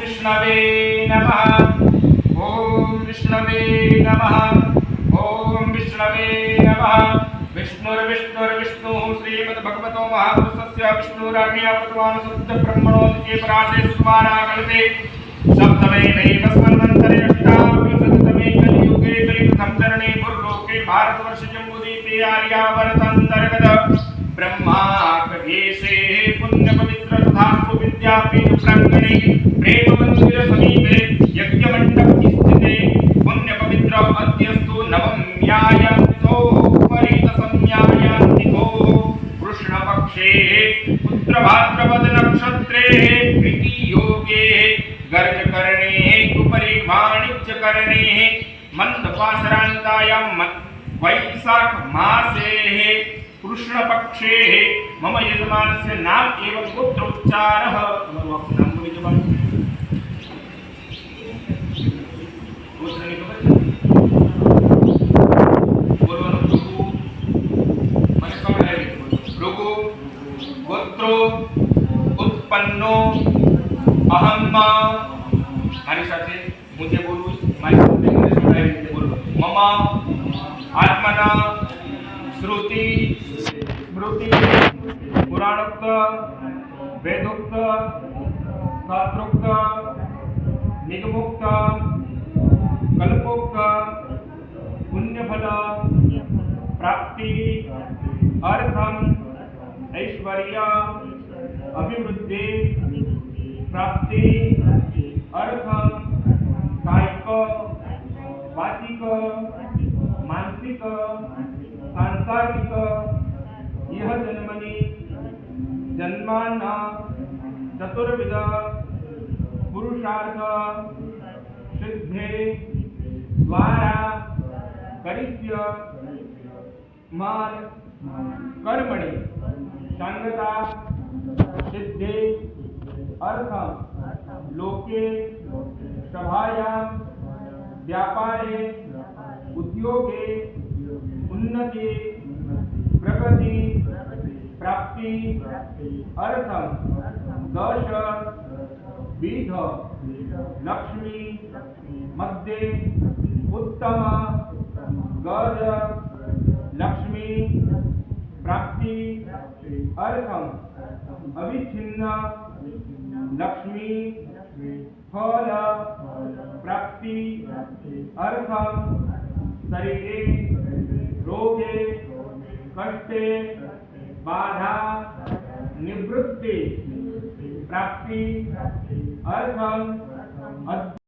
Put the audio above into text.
विष्णवे नमः। ॐ विष्णवे नमः। ॐ विष्णवे नमः। विष्णुर्विष्णुर्विष्णुः श्रीमद्भगवतो महापुरुषस्य विष्णुराज्ञया प्रतमान् शुद्ध ब्रह्मणो द्वितीये परार्धे सुमानाकल्पे सप्तमे नैवस्मन्वन्तरे अष्टाविंशतितमे कलियुगे कलिप्रथम चरणे भुर्लोके भारतवर्ष जम्बूदीपे आर्यावर्तन्तर्गत ब्रह्माकदेशे विद्यापीठ प्राङ्गणे प्रेममन्दिर समीपे, यज्ञमण्डप स्थिते, पुण्यपवित्र अद्यस्तु नवम्यायन्तो परितसंज्ञायान्तिको कृष्णपक्षे पुत्रभाद्रपद नक्षत्रे प्रीतियोगे, गर्जकर्णे उपरि वाणिज्यकर्णे मन्दपासरान्तायां म- वैशाख मासे कृष्णपक्षे मम यजमानस्य नाम एवं गोत्रोच्चारः તમારું આખું નામ બોલી જવાનું ગોત્રની ખબર છે? બોલવાનું ભૃગુ. મને ખબર આવી ભૃગુ ગોત્રો ઉત્પન્નો અહમ મારી સાથે હું જે બોલું છું, મારી સાથે ઇંગ્લિશમાં આવી રીતે બોલવું મમ આત્મના શ્રુતિ श्रुति, पुराणोक्त, वेदोक्त, शास्त्रोक्त, निगमोक्त, कल्पोक्त, पुण्यफल, प्राप्ति, अर्थम, ऐश्वर्य, अभिवृद्धि, प्राप्ति, अर्थम कायिक वाचिक, मानसिक, सांसारिक यह जन्मनि जन्मान चतुर्विध पुरुषार्थ सिद्धे द्वारा करिष्य माल कर्मणि संगता सिद्धे अर्थ लोके सभायां व्यापारे उद्योगे उन्नति प्रगति प्राप्ति अर्थम दश विध लक्ष्मी, मध्ये, उत्तम, गज, लक्ष्मी, प्राप्ति, अर्थम, अविच्छिन्न, लक्ष्मी, फल, प्राप्ति, अर्थम, शरीरे, रोगे, कष्टे बाधा निवृत्ति प्राप्ति अर्थम